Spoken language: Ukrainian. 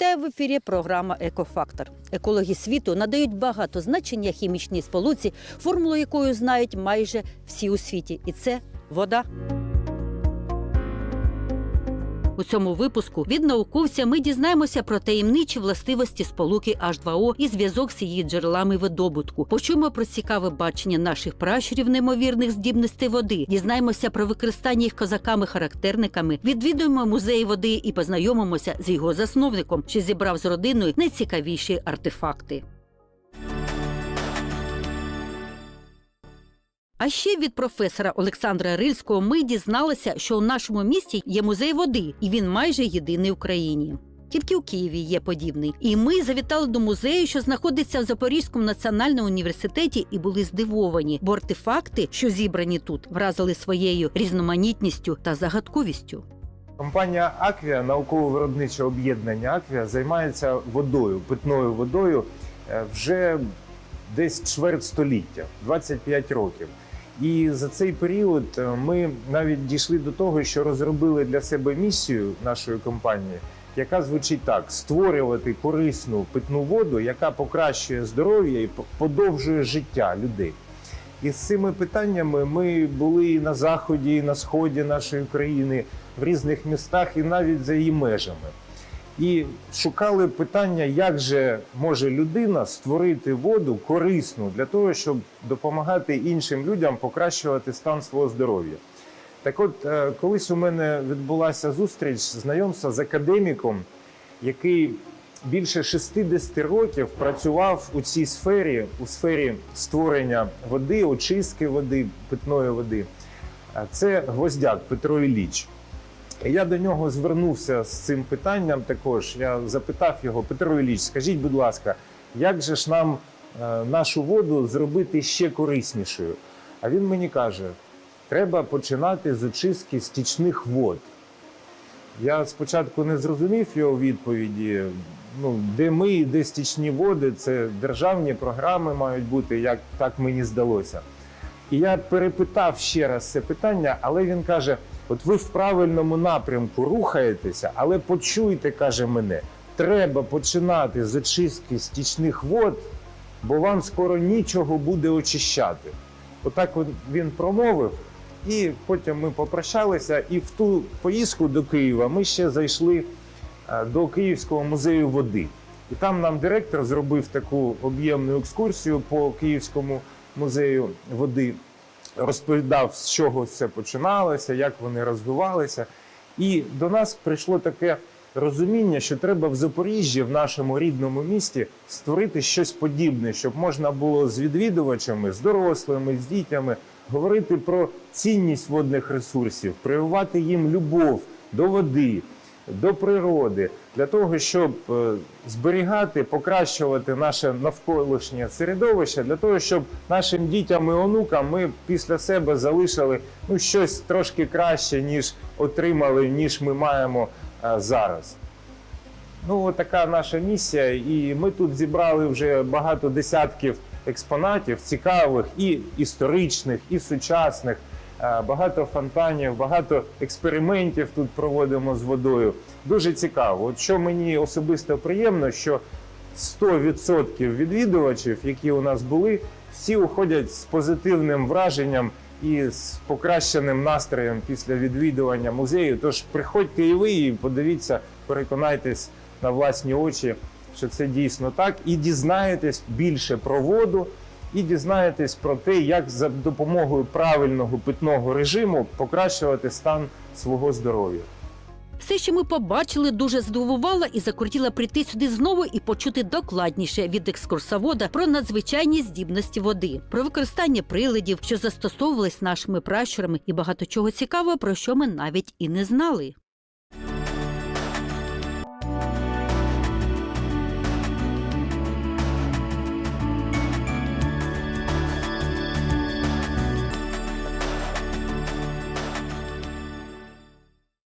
Вітаю в ефірі. Програма Екофактор. Екологи світу надають багато значення хімічній сполуці, формулу якої знають майже всі у світі, і це вода. У цьому випуску від науковця ми дізнаємося про таємничі властивості сполуки H2O і зв'язок з її джерелами видобутку. Почуємо про цікаве бачення наших пращурів неймовірних здібностей води. Дізнаємося про використання їх козаками-характерниками. Відвідуємо музей води і познайомимося з його засновником, що зібрав з родиною найцікавіші артефакти. А ще від професора Олександра Рильського ми дізналися, що у нашому місті є музей води, і він майже єдиний в Україні. Тільки у Києві є подібний. І ми завітали до музею, що знаходиться в Запорізькому національному університеті, і були здивовані, бо артефакти, що зібрані тут, вразили своєю різноманітністю та загадковістю. Компанія Аквія, науково-виробниче об'єднання Аквія, займається водою, питною водою е, вже десь чверть століття, 25 років. І за цей період е, ми навіть дійшли до того, що розробили для себе місію нашої компанії, яка звучить так: створювати корисну питну воду, яка покращує здоров'я і подовжує життя людей. І з цими питаннями ми були і на заході, і на сході нашої країни, в різних містах, і навіть за її межами. І шукали питання, як же може людина створити воду корисну для того, щоб допомагати іншим людям покращувати стан свого здоров'я. Так от, е, колись у мене відбулася зустріч, знайомство з академіком, який більше 60 років працював у цій сфері, у сфері створення води, очистки води, питної води. Е, Це гвоздяк Петро Ілліч. Я до нього звернувся з цим питанням також. Я запитав його, Петро Ілліч, скажіть, будь ласка, як же ж нам е, нашу воду зробити ще кориснішою? А він мені каже: треба починати з очистки стічних вод. Я спочатку не зрозумів його відповіді. Ну, де ми, де стічні води, це державні програми мають бути, як так мені здалося. І я перепитав ще раз це питання, але він каже: от ви в правильному напрямку рухаєтеся, але почуйте, каже мене, треба починати з очистки стічних вод, бо вам скоро нічого буде очищати. Отак от він промовив, і потім ми попрощалися. І в ту поїздку до Києва ми ще зайшли е, до Київського музею води. І там нам директор зробив таку об'ємну екскурсію по Київському музею води, розповідав, з чого все починалося, як вони розвивалися. І до нас прийшло таке розуміння, що треба в Запоріжжі, в нашому рідному місті, створити щось подібне, щоб можна було з відвідувачами, з дорослими, з дітями говорити про цінність водних ресурсів, прививати їм любов до води, до природи, для того, щоб е, зберігати, покращувати наше навколишнє середовище, для того, щоб нашим дітям і онукам ми після себе залишили ну, щось трошки краще, ніж отримали, ніж ми маємо е, зараз. Ну, така наша місія, і ми тут зібрали вже багато десятків експонатів, цікавих і історичних, і сучасних. Е, Багато фонтанів, багато експериментів тут проводимо з водою. Дуже цікаво. От що мені особисто приємно, що 100% відвідувачів, які у нас були, всі уходять з позитивним враженням і з покращеним настроєм після відвідування музею. Тож приходьте і ви і подивіться, переконайтесь на власні очі, що це дійсно так, і дізнаєтесь більше про воду, і дізнаєтесь про те, як за допомогою правильного питного режиму покращувати стан свого здоров'я. Все, що ми побачили, дуже здивувало і закрутіло прийти сюди знову і почути докладніше від екскурсовода про надзвичайні здібності води, про використання приладів, що застосовувались нашими пращурами, і багато чого цікавого, про що ми навіть і не знали.